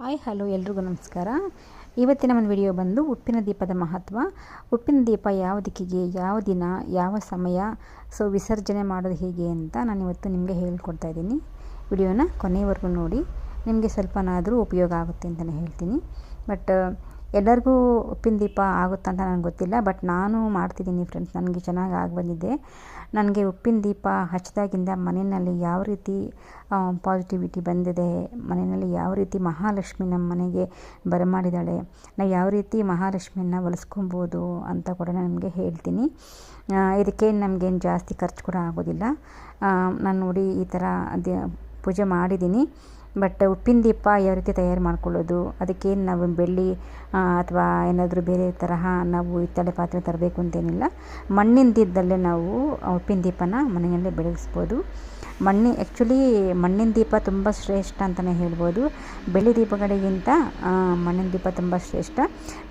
Hi, hello, ಎಲ್ರಿಗೂ ನಮಸ್ಕಾರ. ಇವತ್ತಿನ ಒಂದು ವಿಡಿಯೋ ಬಂದು ಉಪ್ಪಿನ ದೀಪದ ಮಹತ್ವ. ಉಪ್ಪಿನ ದೀಪ ಯಾವ ದಿಕ್ಕಿಗೆ, ಯಾವ ದಿನ, ಯಾವ ಸಮಯ, ಸೊ ವಿಸರ್ಜನೆ ಮಾಡೋದು ಹೇಗೆ ಅಂತ ನಾನು ಇವತ್ತು ನಿಮಗೆ ಹೇಳ್ಕೊಡ್ತಾ ಇದ್ದೀನಿ. ವಿಡಿಯೋನ ಕೊನೆಯವರೆಗೂ ನೋಡಿ. ನಿಮಗೆ ಸ್ವಲ್ಪನಾದರೂ ಉಪಯೋಗ ಆಗುತ್ತೆ ಅಂತಲೇ ಹೇಳ್ತೀನಿ. ಬಟ್ ಎಲ್ಲರಿಗೂ ಉಪ್ಪಿನ ದೀಪ ಆಗುತ್ತಾ ಅಂತ ನನಗೆ ಗೊತ್ತಿಲ್ಲ, ಬಟ್ ನಾನು ಮಾಡ್ತಿದ್ದೀನಿ ಫ್ರೆಂಡ್ಸ್ ನನಗೆ ಚೆನ್ನಾಗಿ ಆಗಿ ಬಂದಿದೆ ನನಗೆ ಉಪ್ಪಿನ ದೀಪ ಹಚ್ಚಿದಾಗಿಂದ ಮನೆಯಲ್ಲಿ ಯಾವ ರೀತಿ ಪಾಸಿಟಿವಿಟಿ ಬಂದಿದೆ, ಮನೆಯಲ್ಲಿ ಯಾವ ರೀತಿ ಮಹಾಲಕ್ಷ್ಮಿ ನಮ್ಮ ಮನೆಗೆ ಬರಮಾಡಿದ್ದಾಳೆ ನಾವು ಯಾವ ರೀತಿ ಮಹಾಲಕ್ಷ್ಮಿಯನ್ನು ಒಲಿಸ್ಕೊಬೋದು ಅಂತ ಕೂಡ ನಿಮಗೆ ಹೇಳ್ತೀನಿ. ಇದಕ್ಕೇನು ನಮಗೇನು ಜಾಸ್ತಿ ಖರ್ಚು ಕೂಡ ಆಗೋದಿಲ್ಲ. ನಾನು ನೋಡಿ ಈ ಥರ ದೇ ಪೂಜೆ ಮಾಡಿದ್ದೀನಿ. ಬಟ್ ಉಪ್ಪಿನ ದೀಪ ಯಾವ ರೀತಿ ತಯಾರು ಮಾಡ್ಕೊಳ್ಳೋದು? ಅದಕ್ಕೇನು ನಾವು ಬೆಳ್ಳಿ ಅಥವಾ ಏನಾದರೂ ಬೇರೆ ತರಹ ನಾವು ಹಿತ್ತಾಳೆ ಪಾತ್ರೆ ತರಬೇಕು ಅಂತೇನಿಲ್ಲ. ಮಣ್ಣಿಂದಿದ್ದಲ್ಲೇ ನಾವು ಉಪ್ಪಿನ ದೀಪನ ಮನೆಯಲ್ಲೇ ಬೆಳಗಿಸ್ಬೋದು. ಮಣ್ಣಿ ಆ್ಯಕ್ಚುಲಿ ಮಣ್ಣಿನ ದೀಪ ತುಂಬ ಶ್ರೇಷ್ಠ ಅಂತಲೇ ಹೇಳ್ಬೋದು. ಬೆಳ್ಳಿ ದೀಪಗಳಿಗಿಂತ ಮಣ್ಣಿನ ದೀಪ ತುಂಬ ಶ್ರೇಷ್ಠ.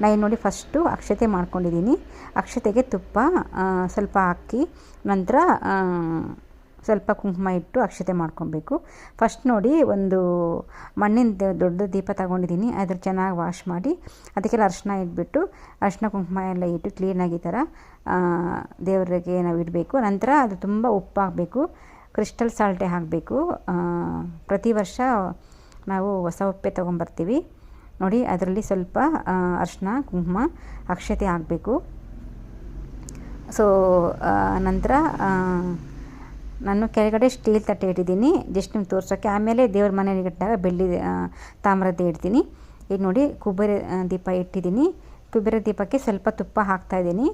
ನಾನು ನೋಡಿ ಫಸ್ಟು ಅಕ್ಷತೆ ಮಾಡ್ಕೊಂಡಿದ್ದೀನಿ. ಅಕ್ಷತೆಗೆ ತುಪ್ಪ ಸ್ವಲ್ಪ ಹಾಕಿ ನಂತರ ಸ್ವಲ್ಪ ಕುಂಕುಮ ಇಟ್ಟು ಅಕ್ಷತೆ ಮಾಡ್ಕೊಬೇಕು. ಫಸ್ಟ್ ನೋಡಿ ಒಂದು ಮಣ್ಣಿನ ದೊಡ್ಡ ದೀಪ ತಗೊಂಡಿದ್ದೀನಿ. ಅದ್ರ ಚೆನ್ನಾಗಿ ವಾಶ್ ಮಾಡಿ ಅದಕ್ಕೆಲ್ಲ ಅರ್ಶಿನ ಇಟ್ಬಿಟ್ಟು ಅರ್ಶಿನ ಕುಂಕುಮ ಎಲ್ಲ ಇಟ್ಟು ಕ್ಲೀನಾಗಿ ಥರ ದೇವರಿಗೆ ನಾವು ಇಡಬೇಕು. ನಂತರ ಅದು ತುಂಬ ಉಪ್ಪಾಗಬೇಕು. ಕ್ರಿಸ್ಟಲ್ ಸಾಲ್ಟೆ ಹಾಕಬೇಕು. ಪ್ರತಿ ವರ್ಷ ನಾವು ಹೊಸ ಉಪ್ಪೆ ತೊಗೊಂಬರ್ತೀವಿ. ನೋಡಿ, ಅದರಲ್ಲಿ ಸ್ವಲ್ಪ ಅರ್ಶಿನ ಕುಂಕುಮ, ಅಕ್ಷತೆ ಹಾಕಬೇಕು. ಸೊ ನಂತರ ನಾನು ಕೆಳಗಡೆ ಸ್ಟೀಲ್ ತಟ್ಟೆ ಇಟ್ಟಿದ್ದೀನಿ. ಜಸ್ಟ್ ನಿಮ್ಗೆ ತೋರ್ಸೋಕ್ಕೆ ಆಮೇಲೆ ದೇವ್ರ ಮನೇಲಿ ಇಟ್ಟಾಗ ಬೆಳ್ಳಿ ತಾಮ್ರದ್ದು ಇಡ್ತೀನಿ. ಈಗ ನೋಡಿ ಕುಬೇರ ದೀಪ ಇಟ್ಟಿದ್ದೀನಿ. ಕುಬೇರ ದೀಪಕ್ಕೆ ಸ್ವಲ್ಪ ತುಪ್ಪ ಹಾಕ್ತಾಯಿದ್ದೀನಿ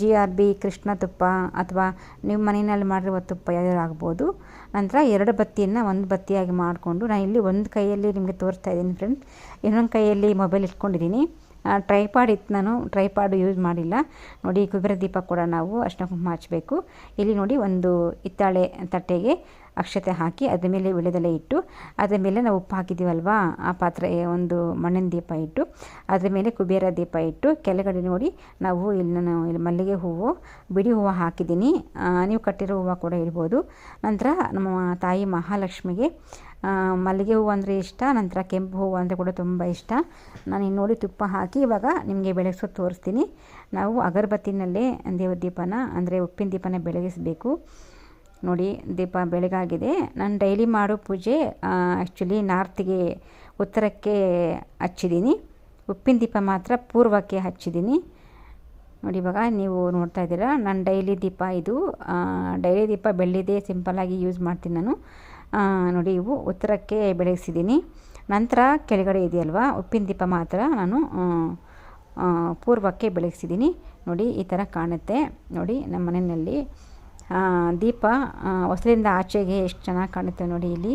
ಜಿ ಆರ್ ಬಿ ಕೃಷ್ಣ ತುಪ್ಪ ಅಥವಾ ನಿಮ್ಮ ಮನೆಯಲ್ಲಿ ಮಾಡಿರುವ ತುಪ್ಪ ಯಾವ್ದಾದ್ರು ಆಗ್ಬೋದು. ನಂತರ ಎರಡು ಬತ್ತಿಯನ್ನು ಒಂದು ಬತ್ತಿಯಾಗಿ ಮಾಡಿಕೊಂಡು ನಾನು ಇಲ್ಲಿ ಒಂದು ಕೈಯಲ್ಲಿ ನಿಮಗೆ ತೋರಿಸ್ತಾ ಇದ್ದೀನಿ ಫ್ರೆಂಡ್ಸ್ ಇನ್ನೊಂದು ಕೈಯಲ್ಲಿ ಮೊಬೈಲ್ ಇಟ್ಕೊಂಡಿದ್ದೀನಿ. ಟ್ರೈಪಾಡ್ ಇತ್ತು ನಾನು ಟ್ರೈಪಾಡ್ ಯೂಸ್ ಮಾಡಿಲ್ಲ. ನೋಡಿ ಕುಬೇರ ದೀಪ ಕೂಡ ನಾವು ಅರ್ಶಿನ ಕುಂಕುಮ ಹಚ್ಚಬೇಕು ಇಲ್ಲಿ ನೋಡಿ ಒಂದು ಹಿತ್ತಾಳೆ ತಟ್ಟೆಗೆ ಅಕ್ಷತೆ ಹಾಕಿ ಅದರ ಮೇಲೆ ವಿಳೆದೆಲೆ ಇಟ್ಟು, ಅದರ ಮೇಲೆ ನಾವು ಉಪ್ಪು ಹಾಕಿದ್ದೀವಲ್ವಾ, ಆ ಪಾತ್ರೆ ಒಂದು ಮಣ್ಣಿನ ದೀಪ ಇಟ್ಟು, ಅದರ ಮೇಲೆ ಕುಬೇರ ದೀಪ ಇಟ್ಟು, ಕೆಳಗಡೆ ನೋಡಿ ನಾವು ಇಲ್ಲಿ ನಾನು ಇಲ್ಲಿ ಮಲ್ಲಿಗೆ ಹೂವು ಬಿಡಿ ಹೂವು ಹಾಕಿದ್ದೀನಿ. ನೀವು ಕಟ್ಟಿರೋ ಹೂವು ಕೂಡ ಇಡ್ಬೋದು ನಂತರ ನಮ್ಮ ತಾಯಿ ಮಹಾಲಕ್ಷ್ಮಿಗೆ ಮಲ್ಲಿಗೆ ಹೂವು ಅಂದರೆ ಇಷ್ಟ, ನಂತರ ಕೆಂಪು ಹೂವು ಅಂದರೆ ಕೂಡ ತುಂಬ ಇಷ್ಟ. ನಾನು ನೋಡಿ ತುಪ್ಪ ಹಾಕಿ ಇವಾಗ ನಿಮಗೆ ಬೆಳಗಿಸೋದು ತೋರಿಸ್ತೀನಿ. ನಾವು ಅಗರಬತ್ತಿನಲ್ಲೇ ದೇವ್ರ ದೀಪನ, ಅಂದರೆ ಉಪ್ಪಿನ ದೀಪನ ಬೆಳಗಿಸಬೇಕು. ನೋಡಿ, ದೀಪ ಬೆಳಗಾಗಿದೆ. ನಾನು ಡೈಲಿ ಮಾಡೋ ಪೂಜೆ ಆ್ಯಕ್ಚುಲಿ ನಾರ್ತಿಗೆ, ಉತ್ತರಕ್ಕೆ ಹಚ್ಚಿದ್ದೀನಿ. ಉಪ್ಪಿನ ದೀಪ ಮಾತ್ರ ಪೂರ್ವಕ್ಕೆ ಹಚ್ಚಿದ್ದೀನಿ. ನೋಡಿ, ಇವಾಗ ನೀವು ನೋಡ್ತಾ ಇದ್ದೀರಾ, ನಾನು ಡೈಲಿ ದೀಪ ಇದು ಡೈಲಿ ದೀಪ ಬೆಳ್ಳಿದೆ ಸಿಂಪಲ್ಲಾಗಿ ಯೂಸ್ ಮಾಡ್ತೀನಿ ನಾನು. ನೋಡಿ ಇವು ಉತ್ತರಕ್ಕೆ ಬೆಳಗಿಸಿದ್ದೀನಿ ನಂತರ ಕೆಳಗಡೆ ಇದೆಯಲ್ವ? ಉಪ್ಪಿನ ದೀಪ ಮಾತ್ರ ನಾನು ಪೂರ್ವಕ್ಕೆ ಬೆಳಗಿಸಿದ್ದೀನಿ ನೋಡಿ, ಈ ಥರ ಕಾಣುತ್ತೆ. ನೋಡಿ, ನಮ್ಮ ಮನೆಯಲ್ಲಿ ದೀಪ ಹೊಸಲಿಂದ ಆಚೆಗೆ ಎಷ್ಟು ಚೆನ್ನಾಗಿ ಕಾಣುತ್ತೆ ನೋಡಿ ಇಲ್ಲಿ.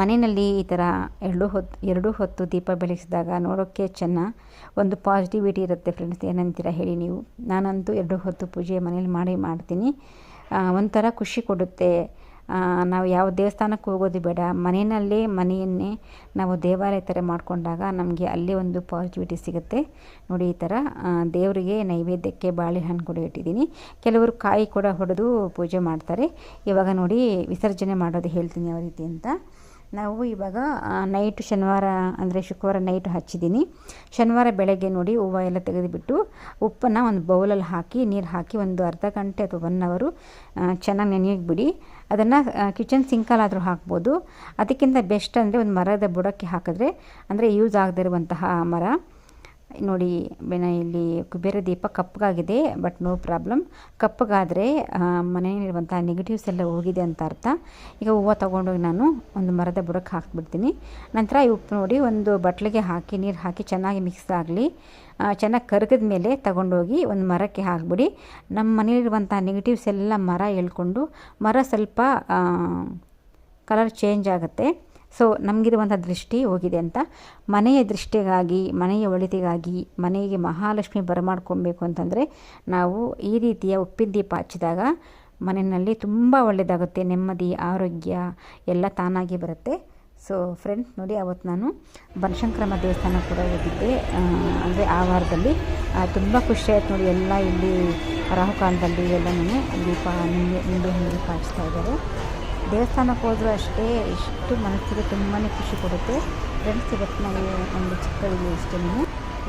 ಮನೆಯಲ್ಲಿ ಈ ಥರ ಎರಡು ಹೊತ್ತು ಎರಡು ಹೊತ್ತು ದೀಪ ಬೆಳಗಿಸಿದಾಗ ನೋಡೋಕ್ಕೆ ಚೆನ್ನ, ಒಂದು ಪಾಸಿಟಿವಿಟಿ ಇರುತ್ತೆ ಫ್ರೆಂಡ್ಸ್. ಏನಂತೀರ ಹೇಳಿ ನೀವು. ನಾನಂತೂ ಎರಡು ಹೊತ್ತು ಪೂಜೆ ಮನೇಲಿ ಮಾಡಿ ಮಾಡ್ತೀನಿ. ಒಂಥರ ಖುಷಿ ಕೊಡುತ್ತೆ. ನಾವು ಯಾವ ದೇವಸ್ಥಾನಕ್ಕೆ ಹೋಗೋದು ಬೇಡ. ಮನೆಯಲ್ಲೇ, ಮನೆಯನ್ನೇ ನಾವು ದೇವಾಲಯ ಥರ ಮಾಡಿಕೊಂಡಾಗ ನಮಗೆ ಅಲ್ಲಿ ಒಂದು ಪಾಸಿಟಿವಿಟಿ ಸಿಗುತ್ತೆ. ನೋಡಿ, ಈ ಥರ ದೇವರಿಗೆ ನೈವೇದ್ಯಕ್ಕೆ ಬಾಳೆಹಣ್ಣು ಕೂಡ ಇಟ್ಟಿದ್ದೀನಿ. ಕೆಲವರು ಕಾಯಿ ಕೂಡ ಹೊಡೆದು ಪೂಜೆ ಮಾಡ್ತಾರೆ. ಇವಾಗ ನೋಡಿ, ವಿಸರ್ಜನೆ ಮಾಡೋದು ಹೇಳ್ತೀನಿ ಯಾವ ರೀತಿ ಅಂತ. ನಾವು ಇವಾಗ ನೈಟ್ ಶನಿವಾರ ಅಂದರೆ ಶುಕ್ರವಾರ ನೈಟ್ ಹಚ್ಚಿದ್ದೀನಿ ಶನಿವಾರ ಬೆಳಗ್ಗೆ ನೋಡಿ ಹೂವು ಎಲ್ಲ ತೆಗೆದುಬಿಟ್ಟು ಉಪ್ಪನ್ನು ಒಂದು ಬೌಲಲ್ಲಿ ಹಾಕಿ, ನೀರು ಹಾಕಿ ಒಂದು ಅರ್ಧ ಗಂಟೆ ಅಥವಾ ಒನ್ ಅವರು ಚೆನ್ನಾಗಿ ನೆನೆಯೋಕೆ ಬಿಡಿ ಅದನ್ನು ಕಿಚನ್ ಸಿಂಕಲ್ಲಾದರೂ ಹಾಕ್ಬೋದು. ಅದಕ್ಕಿಂತ ಬೆಸ್ಟ್ ಅಂದರೆ ಒಂದು ಮರದ ಬುಡಕ್ಕೆ ಹಾಕಿದ್ರೆ ಅಂದರೆ ಯೂಸ್ ಆಗದೇ ಇರುವಂತಹ ಮರ. ನೋಡಿ ಇಲ್ಲಿ ಕುಬೇರ ದೀಪ ಕಪ್ಪಗಾಗಿದೆ ಬಟ್ ನೋ ಪ್ರಾಬ್ಲಮ್ ಕಪ್ಪಗಾದರೆ ಮನೆಯಲ್ಲಿರುವಂಥ ನೆಗೆಟಿವ್ಸ್ ಎಲ್ಲ ಹೋಗಿದೆ ಅಂತ ಅರ್ಥ. ಈಗ ಹೂವು ತೊಗೊಂಡೋಗಿ ನಾನು ಒಂದು ಮರದ ಬುಡಕ್ಕೆ ಹಾಕಿಬಿಡ್ತೀನಿ. ನಂತರ ಈ ಉಪ್ಪು ನೋಡಿ ಒಂದು ಬಟ್ಲಿಗೆ ಹಾಕಿ, ನೀರು ಹಾಕಿ ಚೆನ್ನಾಗಿ ಮಿಕ್ಸ್ ಆಗಲಿ. ಚೆನ್ನಾಗಿ ಕರಗಿದ ಮೇಲೆ ತಗೊಂಡೋಗಿ ಒಂದು ಮರಕ್ಕೆ ಹಾಕಿಬಿಡಿ. ನಮ್ಮ ಮನೆಯಲ್ಲಿರುವಂಥ ನೆಗೆಟಿವ್ಸ್ ಎಲ್ಲ ಮರ ಎಳ್ಕೊಂಡು ಮರ ಸ್ವಲ್ಪ ಕಲರ್ ಚೇಂಜ್ ಆಗುತ್ತೆ. ಸೊ ನಮಗಿರುವಂಥ ದೃಷ್ಟಿ ಹೋಗಿದೆ ಅಂತ. ಮನೆಯ ದೃಷ್ಟಿಗಾಗಿ, ಮನೆಯ ಒಳಿತಿಗಾಗಿ, ಮನೆಗೆ ಮಹಾಲಕ್ಷ್ಮಿ ಬರಮಾಡ್ಕೊಬೇಕು ಅಂತಂದರೆ ನಾವು ಈ ರೀತಿಯ ಉಪ್ಪಿನ ದೀಪ ಹಚ್ಚಿದಾಗ ಮನೆಯಲ್ಲಿ ತುಂಬ ಒಳ್ಳೆಯದಾಗುತ್ತೆ ನೆಮ್ಮದಿ, ಆರೋಗ್ಯ ಎಲ್ಲ ತಾನಾಗಿ ಬರುತ್ತೆ. ಸೊ ಫ್ರೆಂಡ್ಸ್ ನೋಡಿ ಅವತ್ತು ನಾನು ಬನಶಂಕರಮ್ಮ ದೇವಸ್ಥಾನ ಕೂಡ ಹೋಗಿದ್ದೆ. ಅಂದರೆ ಆ ವಾರದಲ್ಲಿ. ತುಂಬ ಖುಷಿ ಆಯ್ತು ನೋಡಿ. ಎಲ್ಲ ಇಲ್ಲಿ ರಾಹುಕಾಲದಲ್ಲಿ ನಾನು ದೀಪ ನಿಂಬೆ ನಿಂಬೆ ಹಣ್ಣು ಹಚ್ತಾ ಇದ್ದಾರೆ. ದೇವಸ್ಥಾನಕ್ಕೆ ಹೋದರೂ ಅಷ್ಟೇ ಇಷ್ಟು ಮನಸ್ಸಿಗೆ ತುಂಬಾ ಖುಷಿ ಕೊಡುತ್ತೆ. ಫ್ರೆಂಡ್ಸ್ ಇವತ್ತು ನಾವು ಒಂದು ಚಿಕ್ಕ ವಿಡಿಯೋ ಇಷ್ಟೇ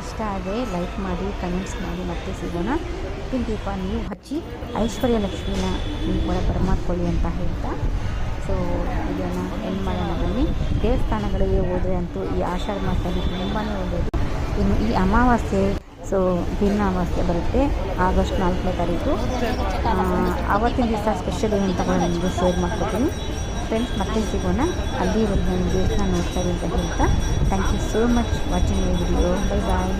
ಇಷ್ಟ ಆದರೆ ಲೈಕ್ ಮಾಡಿ ಕಮೆಂಟ್ಸ್ ಮಾಡಿ ಮತ್ತೆ ಸಿಗೋಣ. ದೀಪ ನೀವು ಹಚ್ಚಿ, ಐಶ್ವರ್ಯ ಲಕ್ಷ್ಮಿನ ನೀವು ಕೂಡ ಬರಮಾಡ್ಕೊಳ್ಳಿ ಅಂತ ಹೇಳ್ತಾ. ಸೊ ಇದನ್ನು ಎಂಡ್ ಮಾಡೋಣ ಬನ್ನಿ. ದೇವಸ್ಥಾನಗಳಿಗೆ ಹೋದರೆ ಅಂತೂ ಈ ಆಷಾಢ ಮಾಸದಲ್ಲಿ ತುಂಬಾ ಒಳ್ಳೆಯದು. ಇನ್ನು ಈ ಅಮಾವಾಸ್ಯೆ ಸೊ ಭಿನ್ನ ಅಮಾವಾಸ್ಯೆ ಬರುತ್ತೆ, ಆಗಸ್ಟ್ ನಾಲ್ಕನೇ ತಾರೀಕು. ಆವತ್ತಿನ ದಿವಸ ಸ್ಪೆಷಲ್ ಏನು ಅಂತ ಕೂಡ ನಿಮಗೆ ಶೇರ್ ಮಾಡ್ಕೊತೀನಿ ಫ್ರೆಂಡ್ಸ್ ಮತ್ತೆ ಸಿಗೋಣ. ಅಲ್ಲಿವರೆಗೂ ನನ್ನ ದೇವಸ್ಥಾನ ನೋಡ್ತಾ ಇರಿ ಅಂತ ಹೇಳ್ತಾ thank you so much watching my video bye bye